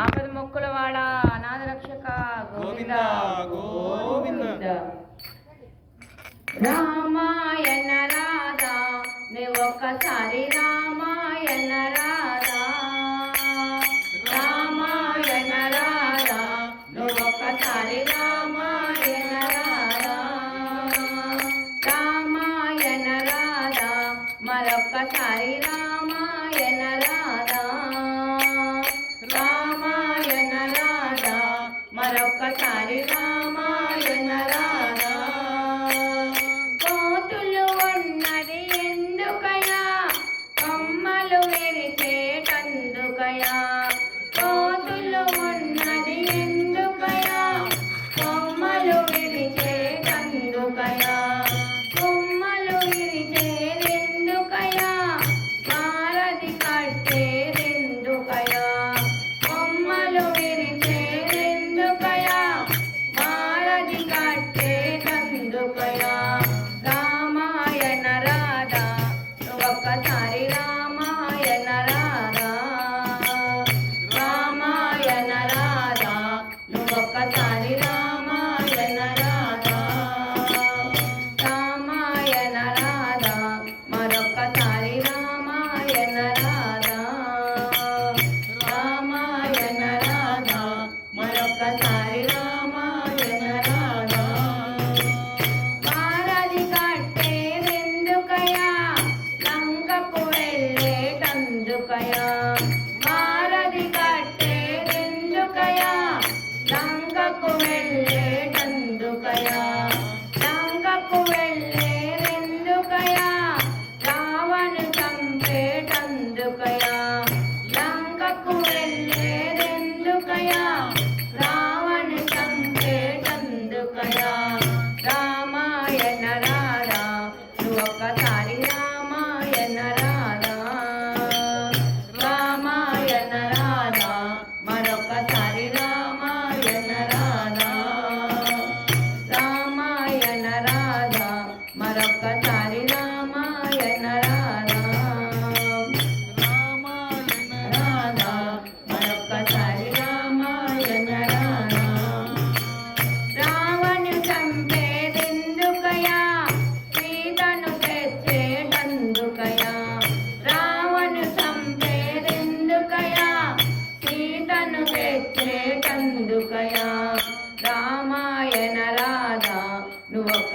ఆపద మొక్కుల వాడ అనాథ రక్షక గోవింద. గోవింద రామాయణ రాధా నీ ఒక్కసారి రామాయణ రాధా. రామాయణ రాధా నువ్వు ఒక్కసారి రామాయణ రాధా. రామాయణ రాధా మరొక్కసారి రా மணியே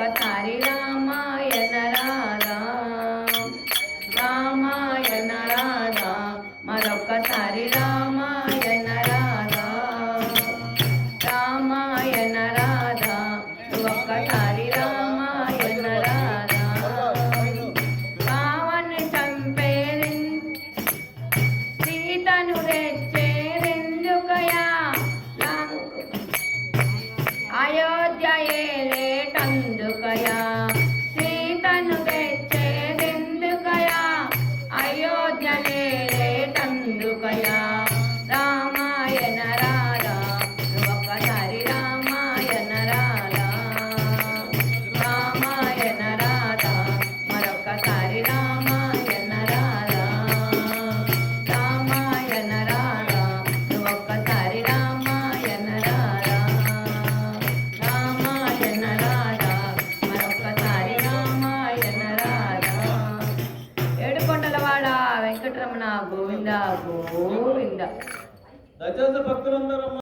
पसारेला వెంకటరమణ గోవింద గోవింద. దయచేసి భక్తులందరూ